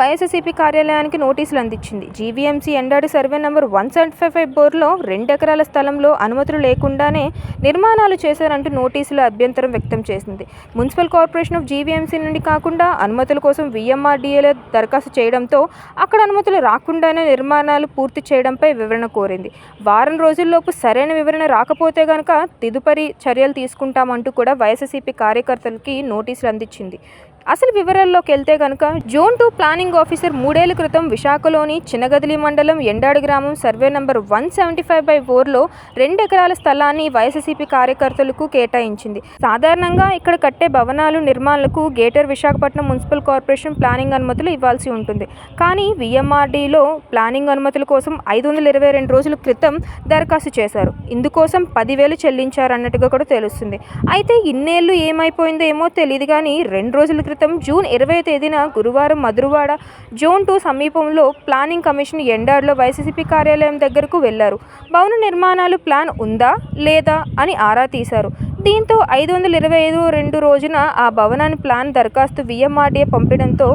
YSCP కార్యాలయానికి నోటీసులు అందించింది. GVMC Endadi survey number one seventy five five బోర్లో రెండు ఎకరాల స్థలంలో అనుమతులు లేకుండానే నిర్మాణాలు చేశారంటూ నోటీసులు అభ్యంతరం వ్యక్తం చేసింది. మున్సిపల్ కార్పొరేషన్ ఆఫ్ జీవీఎంసీ నుండి కాకుండా అనుమతుల కోసం విఎంఆర్డీఏలో దరఖాస్తు చేయడంతో అక్కడ అనుమతులు రాకుండానే నిర్మాణాలు పూర్తి చేయడంపై వివరణ కోరింది. వారం రోజుల్లోపు సరైన వివరణ రాకపోతే గనక తదుపరి చర్యలు తీసుకుంటామంటూ కూడా వైఎస్సీపీ కార్యకర్తలకి నోటీసులు అందించింది. అసలు వివరాల్లోకి వెళ్తే కనుక జోన్ టూ ప్లానింగ్ ఆఫీసర్ మూడేళ్ళ క్రితం విశాఖలోని చిన్నగదిలి మండలం ఎండాడు గ్రామం survey number one seventy five by ఫోర్లో రెండు ఎకరాల స్థలాన్ని వైఎస్సీపీ కార్యకర్తలకు కేటాయించింది. సాధారణంగా ఇక్కడ కట్టే భవనాలు నిర్మాణాలకు greater Visakhapatnam municipal corporation planning అనుమతులు ఇవ్వాల్సి ఉంటుంది. కానీ విఎంఆర్డీలో ప్లానింగ్ అనుమతుల కోసం ఐదు వందల ఇరవై రెండు రోజుల క్రితం దరఖాస్తు చేశారు. ఇందుకోసం పదివేలు చెల్లించారన్నట్టుగా కూడా తెలుస్తుంది. అయితే ఇన్నేళ్ళు ఏమైపోయిందో ఏమో తెలియదు కానీ రెండు రోజుల క్రితం జూన్ ఇరవై తేదీన గురువారం మధురవాడ జోన్ టూ సమీపంలో ప్లానింగ్ కమిషన్ ఎండార్లో వైసీపీ కార్యాలయం దగ్గరకు వెళ్ళారు. భవన నిర్మాణాలు ప్లాన్ ఉందా లేదా అని ఆరా తీశారు. దీంతో ఐదు వందల ఇరవై ఐదు రెండు రోజున ఆ భవనాన్ని ప్లాన్ దరఖాస్తు విఎంఆర్డీఏ పంపడంతో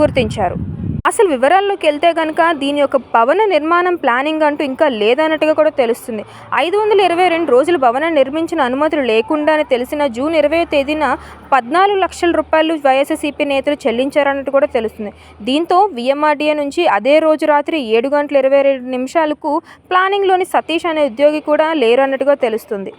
గుర్తించారు. అసలు వివరాల్లోకి వెళ్తే కనుక దీని యొక్క భవన నిర్మాణం ప్లానింగ్ అంటూ ఇంకా లేదన్నట్టుగా కూడా తెలుస్తుంది. ఐదు వందల ఇరవై రెండు రోజులు భవనం నిర్మించిన అనుమతులు లేకుండానే తెలిసిన జూన్ ఇరవై తేదీన పద్నాలుగు లక్షల రూపాయలు వైఎస్ఎస్సీపీ నేతలు చెల్లించారన్నట్టు కూడా తెలుస్తుంది. దీంతో విఎంఆర్డీఏ నుంచి అదే రోజు రాత్రి ఏడు గంటల ఇరవై రెండు నిమిషాలకు ప్లానింగ్లోని సతీష్ అనే ఉద్యోగి కూడా లేరు అన్నట్టుగా తెలుస్తుంది.